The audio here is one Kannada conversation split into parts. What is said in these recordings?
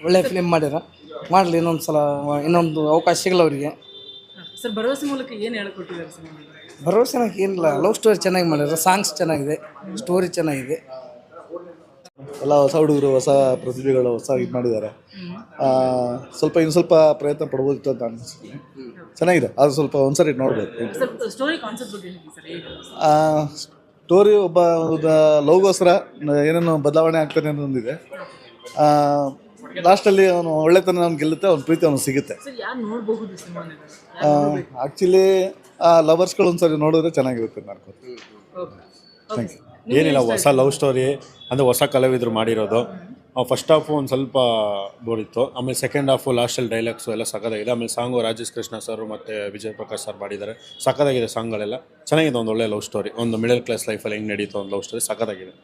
ಒಳ್ಳೆ ಫಿಲಿಮ್ ಮಾಡ್ಯಾರ ಮಾಡಲಿ ಇನ್ನೊಂದು ಸಲ ಇನ್ನೊಂದು ಅವಕಾಶ ಸಿಗಲ್ಲ ಅವರಿಗೆ. ಸರ್ ಭರವಸೆ ಮೂಲಕ ಏನು ಹೇಳ್ಕೊಟ್ಟಿದ್ದಾರೆ ಭರವಸೆ ಭರವಸೆ ಏನಿಲ್ಲ ಲವ್ ಸ್ಟೋರಿ ಚೆನ್ನಾಗಿ ಮಾಡ್ಯಾರ ಸಾಂಗ್ಸ್ ಚೆನ್ನಾಗಿದೆ ಸ್ಟೋರಿ ಚೆನ್ನಾಗಿದೆ. ಎಲ್ಲ ಹೊಸ ಹುಡುಗರು ಹೊಸ ಪ್ರತಿಭೆಗಳು ಹೊಸ ಇದು ಮಾಡಿದ್ದಾರೆ. ಆ, ಸ್ವಲ್ಪ ಇನ್ನು ಸ್ವಲ್ಪ ಪ್ರಯತ್ನ ಪಡ್ಬೋದಿತ್ತು ಅಂತ ಅನ್ಸುತ್ತೆ. ಚೆನ್ನಾಗಿದೆ ಅದು ಸ್ವಲ್ಪ ಒಂದ್ಸರಿ ನೋಡ್ಬೇಕು. ಸರ್ ಸ್ಟೋರಿ ಕಾನ್ಸೆಪ್ಟ್ ಬಗ್ಗೆ ಹೇಳಿ ಸರ್ ಹೇಗೆ ಸ್ಟೋರಿ ಒಬ್ಬ ಲವ್ಗೋಸ್ಕರ ಏನೇನು ಬದಲಾವಣೆ ಆಗ್ತಾನೆ ಅನ್ನೋದಿದೆ ಲಾಸ್ಟಲ್ಲಿ ಅವನು ಒಳ್ಳೆತನ ಅವ್ನು ಗೆಲ್ಲುತ್ತೆ ಅವ್ನ ಪ್ರೀತಿ ಅವ್ನು ಸಿಗುತ್ತೆ. ಸರ್ ಯಾರು ನೋಡಬಹುದು ಸಿನಿಮಾನ ಆ್ಯಕ್ಚುಲಿ ಆ ಲವರ್ಸ್ಗಳು ಒಂದ್ಸರಿ ನೋಡಿದ್ರೆ ಚೆನ್ನಾಗಿರುತ್ತೆ ನಾನು ಥ್ಯಾಂಕ್ ಯು ಏನಿಲ್ಲ ಹೊಸ ಲವ್ ಸ್ಟೋರಿ ಅಂದರೆ ಹೊಸ ಕಲಾವಿದರು ಮಾಡಿರೋದು. ಫಸ್ಟ್ ಹಾಫು ಒಂದು ಸ್ವಲ್ಪ ಬೋರಿತ್ತು ಆಮೇಲೆ ಸೆಕೆಂಡ್ ಹಾಫು ಲಾಸ್ಟಲ್ಲಿ ಡೈಲಾಗ್ಸು ಎಲ್ಲ ಸಕ್ಕದಾಗಿದೆ ಆಮೇಲೆ ಸಾಂಗು ರಾಜೇಶ್ ಕೃಷ್ಣ ಸರ್ ಮತ್ತು ವಿಜಯ್ ಪ್ರಕಾಶ್ ಸರ್ ಮಾಡಿದ್ದಾರೆ. ಸಖತ್ತಾಗಿದೆ ಸಾಂಗ್ಗಳೆಲ್ಲ ಚೆನ್ನಾಗಿದೆ ಒಂದು ಒಳ್ಳೆ ಲವ್ ಸ್ಟೋರಿ ಒಂದು ಮಿಡಲ್ ಕ್ಲಾಸ್ ಲೈಫಲ್ಲಿ ಹೆಂಗೆ ನಡೀತು ಒಂದು ಲವ್ ಸ್ಟೋರಿ ಸಕ್ಕದಾಗಿದೆ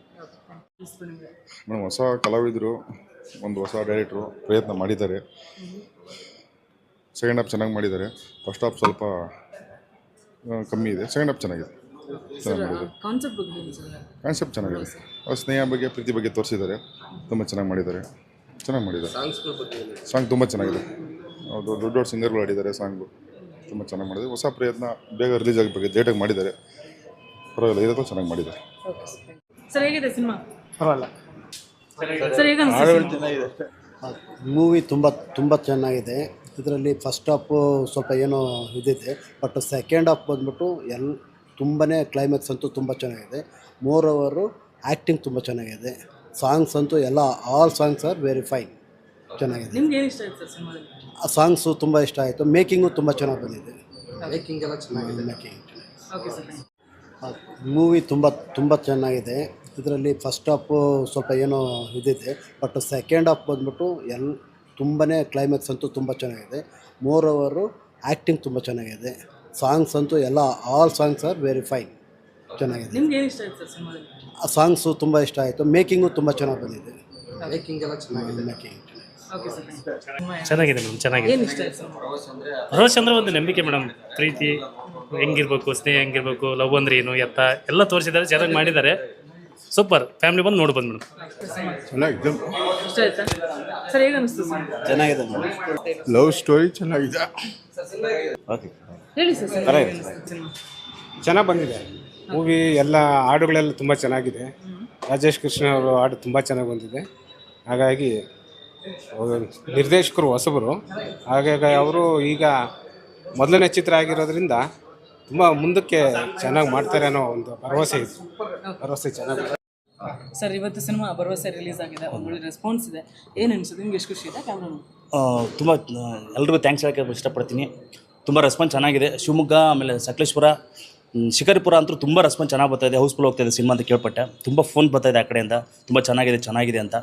ಮೇಡಮ್ ಹೊಸ ಕಲಾವಿದರು ಒಂದು ಹೊಸ ಡೈರೆಕ್ಟ್ರು ಪ್ರಯತ್ನ ಮಾಡಿದ್ದಾರೆ. ಸೆಕೆಂಡ್ ಹಾಫ್ ಚೆನ್ನಾಗಿ ಮಾಡಿದ್ದಾರೆ. ಫಸ್ಟ್ ಹಾಫ್ ಸ್ವಲ್ಪ ಕಮ್ಮಿ ಇದೆ. ಸೆಕೆಂಡ್ ಹಾಫ್ ಚೆನ್ನಾಗಿದೆ. ಚೆನ್ನಾಗಿ ಮಾಡಿದ್ದಾರೆ. ಕಾನ್ಸೆಪ್ಟ್ ಬಗ್ಗೆ ಹೇಳಿ ಕಾನ್ಸೆಪ್ಟ್ ಚೆನ್ನಾಗಿದೆ. ಅವ್ರ ಸ್ನೇಹ ಬಗ್ಗೆ ಪ್ರೀತಿ ಬಗ್ಗೆ ತೋರಿಸಿದ್ದಾರೆ. ತುಂಬ ಚೆನ್ನಾಗಿ ಮಾಡಿದ್ದಾರೆ. ಚೆನ್ನಾಗಿ ಮಾಡಿದ್ದಾರೆ. ಸಾಂಗ್ ತುಂಬ ಚೆನ್ನಾಗಿದೆ. ಹೌದು ದೊಡ್ಡ ದೊಡ್ಡ ಸಿಂಗರ್ಗಳು ಆಡಿದ್ದಾರೆ ಸಾಂಗು ತುಂಬ ಚೆನ್ನಾಗಿ ಮಾಡಿದ್ದಾರೆ. ಹೊಸ ಪ್ರಯತ್ನ ಬೇಗ ರಿಲೀಸ್ ಆಗಬೇಕು ಡೇಟಾಗಿ ಮಾಡಿದ್ದಾರೆ. ಪರವಾಗಿಲ್ಲ ಇದಕ್ಕೂ ಚೆನ್ನಾಗಿ ಮಾಡಿದ್ದಾರೆ. ಸರ್ ಹೇಗಿದೆ ಸಿನಿಮಾ? ಪರವಾಗಿಲ್ಲ. ಸರ್ ಹೇಗೆ ಅನಿಸ್ತು ಮೂವಿ ತುಂಬ ತುಂಬ ಚೆನ್ನಾಗಿದೆ. ಇದರಲ್ಲಿ ಫಸ್ಟ್ ಹಾಫು ಸ್ವಲ್ಪ ಏನೋ ಇದಿದೆ ಬಟ್ ಸೆಕೆಂಡ್ ಹಾಫ್ ಬಂದ್ಬಿಟ್ಟು ಎಲ್ ತುಂಬನೇ ಕ್ಲೈಮ್ಯಾಕ್ಸ್ ಅಂತೂ ತುಂಬ ಚೆನ್ನಾಗಿದೆ. ಮೋರ್ ಓವರು ಆ್ಯಕ್ಟಿಂಗ್ ತುಂಬ ಚೆನ್ನಾಗಿದೆ. ಸಾಂಗ್ಸ್ ಅಂತೂ ಎಲ್ಲ all songs are very fine ಚೆನ್ನಾಗಿದೆ. ನಿಮ್ಗೆ ಏನು ಇಷ್ಟ ಆಯ್ತು ಸರ್ ಸಿನಿಮಾದಲ್ಲಿ? ಆ ಸಾಂಗ್ಸು ತುಂಬ ಇಷ್ಟ ಆಯಿತು. ಮೇಕಿಂಗು ತುಂಬ ಚೆನ್ನಾಗಿ ಬಂದಿದೆ. ಮೇಕಿಂಗ್ ಎಲ್ಲ ಚೆನ್ನಾಗಿದೆ. ಮೇಕಿಂಗ್ ಓಕೆ ಸರ್ ಮೂವಿ ತುಂಬ ತುಂಬ ಚೆನ್ನಾಗಿದೆ. ಇದರಲ್ಲಿ ಫಸ್ಟ್ ಹಾಫು ಸ್ವಲ್ಪ ಏನೋ ಇದಿದೆ ಬಟ್ ಸೆಕೆಂಡ್ ಹಾಫ್ ಬಂದ್ಬಿಟ್ಟು ಎಲ್ ತುಂಬನೇ ಕ್ಲೈಮ್ಯಾಕ್ಸ್ ಅಂತೂ ತುಂಬ ಚೆನ್ನಾಗಿದೆ. ಮೋರ್ ಓವರು ಆ್ಯಕ್ಟಿಂಗ್ ತುಂಬ ಚೆನ್ನಾಗಿದೆ. ಸಾಂಗ್ಸ್ ಅಂತೂ ಎಲ್ಲ all songs are very fine ಚೆನ್ನಾಗಿದೆ. ನಿಮ್ಗೆ ಏನು ಇಷ್ಟ ಆಯ್ತು ಸರ್ ಸಿನಿಮಾದಲ್ಲಿ? ಆ ಸಾಂಗ್ಸು ತುಂಬ ಇಷ್ಟ ಆಯಿತು. ಮೇಕಿಂಗು ತುಂಬ ಚೆನ್ನಾಗಿ ಬಂದಿದೆ. ಮೇಕಿಂಗ್ ಎಲ್ಲ ಚೆನ್ನಾಗಿದೆ. ಮೇಕಿಂಗ್ ಓಕೆ ಸರ್ ಚೆನ್ನಾಗಿದೆ ಮೇಡಮ್ ಚೆನ್ನಾಗಿದೆ. ಏನು ಇಷ್ಟ ಆಯ್ತು ಅಂದ್ರೆ ಒಂದು ನಂಬಿಕೆ ಮೇಡಮ್. ಪ್ರೀತಿ ಹೆಂಗಿರ್ಬೇಕು ಸ್ನೇಹ ಹೆಂಗಿರ್ಬೇಕು ಲವ್ ಅಂದ್ರೆ ಏನು ಎತ್ತ ಎಲ್ಲ ತೋರಿಸಿದ್ದಾರೆ ಚೆನ್ನಾಗಿ ಮಾಡಿದ್ದಾರೆ. ಸೂಪರ್. ಫ್ಯಾಮಿಲಿ ಬಂದು ನೋಡಿ ಬಂದ್ ಮೇಡಮ್ ಚೆನ್ನಾಗಿದೆ. ಇಷ್ಟ ಆಯ್ತಾ ಸರ್ ಹೇಗೆ ಅನಿಸ್ತು ಸರ್? ಚೆನ್ನಾಗಿದೆ ಲವ್ ಸ್ಟೋರಿ ಚೆನ್ನಾಗಿದೆ. ಹೇಳಿ ಸರ್ ಸರ್. ಹೇಗೆ ಅನಿಸ್ತು ಸಿನಿಮಾ ಚೆನ್ನಾಗಿ ಬಂದಿದೆ. ಮೂವಿ ಎಲ್ಲ ಹಾಡುಗಳೆಲ್ಲ ತುಂಬ ಚೆನ್ನಾಗಿದೆ. ರಾಜೇಶ್ ಕೃಷ್ಣ ಅವರು ಹಾಡು ತುಂಬ ಚೆನ್ನಾಗಿ ಬಂದಿದೆ. ಹಾಗಾಗಿ ಅವ್ರು ನಿರ್ದೇಶಕರು ಹೊಸಬರು. ಹಾಗಾಗಿ ಅವರು ಈಗ ಮೊದಲನೇ ಚಿತ್ರ ಆಗಿರೋದ್ರಿಂದ ತುಂಬ ಮುಂದಕ್ಕೆ ಚೆನ್ನಾಗಿ ಮಾಡ್ತಾರೆ ಅನ್ನೋ ಒಂದು ಭರವಸೆ ಇದೆ. ಭರವಸೆ ಚೆನ್ನಾಗಿ ಸರ್ ಇವತ್ತು ಸಿನಿಮಾ ಭರವಸೆ ರಿಲೀಸ್ ಆಗಿದೆ. ಒಳ್ಳೆ ರೆಸ್ಪಾನ್ಸ್ ಇದೆ. ಏನು ಅನಿಸುತ್ತೆ? ನಿಮ್ಗೆ ಎಷ್ಟು ಖುಷಿ ಇದೆ? ಕ್ಯಾಮ್ರಾ ತುಂಬ ಎಲ್ರಿಗೂ ಥ್ಯಾಂಕ್ಸ್ ಹೇಳೋಕ್ಕೆ ಇಷ್ಟಪಡ್ತೀನಿ. ತುಂಬ ರೆಸ್ಪಾನ್ಸ್ ಚೆನ್ನಾಗಿದೆ. ಶಿವಮೊಗ್ಗ ಆಮೇಲೆ ಸಕಲೇಶ್ಪುರ ಶಿಕಾರಿಪುರ ಅಂತೂ ತುಂಬ ರೆಸ್ಪಾನ್ಸ್ ಚೆನ್ನಾಗಿ ಬರ್ತಾಯಿದೆ ಹೌಸ್ಫುಲ್ ಹೋಗ್ತಾಯಿದೆ ಸಿನಿಮಾ ಅಂತ ಕೇಳ್ಪಟ್ಟೆ. ತುಂಬ ಫೋನ್ ಬರ್ತಾಯಿದೆ ಆ ಕಡೆಯಿಂದ. ತುಂಬ ಚೆನ್ನಾಗಿದೆ ಚೆನ್ನಾಗಿದೆ ಅಂತ.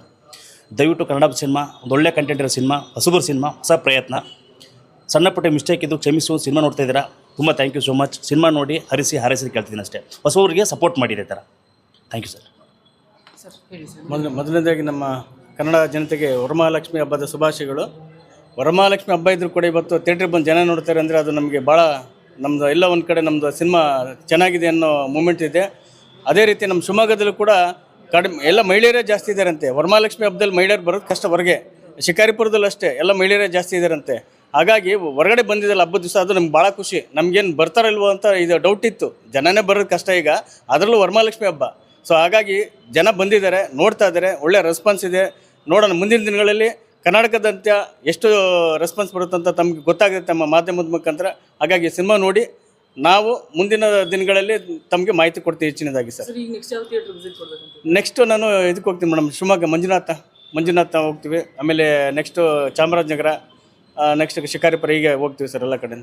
ದಯವಿಟ್ಟು ಕನ್ನಡ ಸಿನಿಮಾ ಒಂದು ಒಳ್ಳೆ ಕಂಟೆಂಟ್ ಇರೋ ಸಿನಿಮಾ ಹೊಸಬರು ಸಿನಿಮಾ ಹೊಸ ಪ್ರಯತ್ನ. ಸಣ್ಣ ಪುಟ್ಟ ಮಿಸ್ಟೇಕ್ ಇದ್ದು ಕ್ಷಮಿಸು. ಸಿನಿಮಾ ನೋಡ್ತಾ ಇದ್ದೀರಾ? ತುಂಬ thank you so much cinema ನೋಡಿ ಹರಿಸಿ ಹರಿಸಿ ಕೇಳ್ತಿದ್ದೀನಿ ಅಷ್ಟೇ. ಹೊಸವರಿಗೆ ಸಪೋರ್ಟ್ ಮಾಡಿದೆ ಥರ ಥ್ಯಾಂಕ್ ಯು ಸರ್ ಸರ್ ಹೇಳಿ ಸರ್. ಮೊದಲ ಮೊದಲನೇದಾಗಿ ನಮ್ಮ ಕನ್ನಡ ಜನತೆಗೆ ವರಮಹಾಲಕ್ಷ್ಮಿ ಹಬ್ಬದ ಶುಭಾಶಯಗಳು. ವರಮಹಾಲಕ್ಷ್ಮಿ ಹಬ್ಬ ಇದ್ರು ಕೂಡ ಇವತ್ತು ಥಿಯೇಟ್ರಿಗೆ ಬಂದು ಜನ ನೋಡ್ತಾರೆ ಅಂದರೆ ಅದು ನಮಗೆ ಭಾಳ ನಮ್ಮದು ಎಲ್ಲ ಒಂದು ಕಡೆ ನಮ್ಮದು ಸಿನಿಮಾ ಚೆನ್ನಾಗಿದೆ ಅನ್ನೋ ಮೂಮೆಂಟ್ ಇದೆ. ಅದೇ ರೀತಿ ನಮ್ಮ ಶಿವಮೊಗ್ಗದಲ್ಲೂ ಕೂಡ ಕಡಿಮೆ ಎಲ್ಲ ಮಹಿಳೆಯರೇ ಜಾಸ್ತಿ ಇದ್ದಾರಂತೆ ವರಮಹಾಲಕ್ಷ್ಮಿ ಹಬ್ಬದಲ್ಲಿ ಮಹಿಳೆಯರು ಬರೋದು ಕಷ್ಟ ಹೊರಗೆ. ಶಿಕಾರಿಪುರದಲ್ಲೂ ಅಷ್ಟೇ ಎಲ್ಲ ಮಹಿಳೆಯರೇ ಜಾಸ್ತಿ ಇದ್ದಾರಂತೆ ಹಾಗಾಗಿ ಹೊರಗಡೆ ಬಂದಿದ್ದಲ್ಲ ಹಬ್ಬದ ದಿವಸ ಅದು ನಮ್ಗೆ ಭಾಳ ಖುಷಿ. ನಮ್ಗೇನು ಬರ್ತಾರಲ್ವೋ ಅಂತ ಇದು ಡೌಟ್ ಇತ್ತು. ಜನನೇ ಬರೋದು ಕಷ್ಟ ಈಗ. ಅದರಲ್ಲೂ ವರಮಹಾಲಕ್ಷ್ಮಿ ಹಬ್ಬ. ಸೊ ಹಾಗಾಗಿ ಜನ ಬಂದಿದ್ದಾರೆ ನೋಡ್ತಾ ಇದ್ದಾರೆ. ಒಳ್ಳೆ ರೆಸ್ಪಾನ್ಸ್ ಇದೆ. ನೋಡೋಣ ಮುಂದಿನ ದಿನಗಳಲ್ಲಿ ಕರ್ನಾಟಕದಂತ್ಯ ಎಷ್ಟು ರೆಸ್ಪಾನ್ಸ್ ಬರುತ್ತೆ ಅಂತ ತಮಗೆ ಗೊತ್ತಾಗುತ್ತೆ ತಮ್ಮ ಮಾಧ್ಯಮದ ಮುಖಾಂತರ. ಹಾಗಾಗಿ ಸಿನಿಮಾ ನೋಡಿ ನಾವು ಮುಂದಿನ ದಿನಗಳಲ್ಲಿ ತಮಗೆ ಮಾಹಿತಿ ಕೊಡ್ತೀವಿ ಹೆಚ್ಚಿನದಾಗಿ ಸರ್. ನೆಕ್ಸ್ಟ್ ನಾನು ಇದಕ್ಕೆ ಹೋಗ್ತೀನಿ ಮೇಡಮ್ ಶಿವಮೊಗ್ಗ ಮಂಜುನಾಥ ಮಂಜುನಾಥ ಹೋಗ್ತೀವಿ. ಆಮೇಲೆ ನೆಕ್ಸ್ಟು ಚಾಮರಾಜನಗರ ನೆಕ್ಸ್ಟ್ ಶಿಕಾರಿಪುರ ಹೀಗೆ ಹೋಗ್ತೀವಿ ಸರ್ ಎಲ್ಲ ಕಡೆ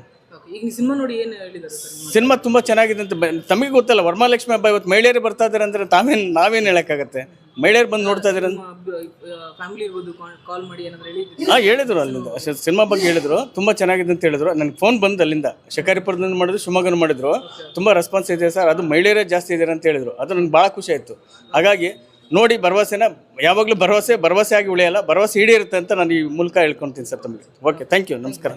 ಈಗ ಸಿನಿಮಾ ನೋಡಿ ಏನು ಹೇಳಿದ್ದಾರೆ ಸಿನಿಮಾ ತುಂಬ ಚೆನ್ನಾಗಿದೆ ಅಂತ ಬ- ತಮಗೆ ಗೊತ್ತಲ್ಲ ವರಮಹಾಲಕ್ಷ್ಮಿ ಹಬ್ಬ ಇವತ್ತು ಮಹಿಳೆಯರು ಬರ್ತಾ ಇದ್ದಾರೆ ಅಂದರೆ ತಾವೇನು ನಾವೇನು ಹೇಳೋಕ್ಕಾಗತ್ತೆ? ಮಹಿಳೆಯರು ಬಂದು ನೋಡ್ತಾ ಇದ್ದಾರೆ ಅಂತ. ಫ್ಯಾಮಿಲಿ ಇರ್ಬೋದು ಕಾಲ್ ಮಾಡಿ ಏನಾದ್ರು ಹೇಳಿದ್ರು ಹಾಂ ಹೇಳಿದ್ರು ಅಲ್ಲಿಂದ. ಸ- ಸಿನಿಮಾ ಬಗ್ಗೆ ಹೇಳಿದ್ರು ತುಂಬ ಚೆನ್ನಾಗಿದೆ ಅಂತ ಹೇಳಿದ್ರು. ನನಗೆ ಫೋನ್ ಬಂದು ಅಲ್ಲಿಂದ. ಶಿಕಾರಿಪುರದಿಂದ ಮಾಡಿದ್ರು ಶಿವಮೊಗ್ಗನ ಮಾಡಿದ್ರು. ತುಂಬ ರೆಸ್ಪಾನ್ಸ್ ಇದೆ ಸರ್ ಅದು ಮಹಿಳೆಯರೇ ಜಾಸ್ತಿ ಇದ್ದಾರೆ ಅಂತ ಹೇಳಿದ್ರು. ಅದು ನನಗೆ ಭಾಳ ಖುಷಿ ಆಯಿತು. ಹಾಗಾಗಿ ನೋಡಿ ಭರವಸೆನ, ಯಾವಾಗಲೂ ಭರವಸೆ ಭರವಸೆ ಆಗಿ ಉಳಿಯಲ್ಲ, ಭರವಸೆ ಈಡೇರುತ್ತೆ ಅಂತ ನಾನು ಈ ಮೂಲಕ ಹೇಳ್ಕೊತೀನಿ ಸರ್ ತಮಗೆ. ಓಕೆ ಥ್ಯಾಂಕ್ ಯು ನಮಸ್ಕಾರ.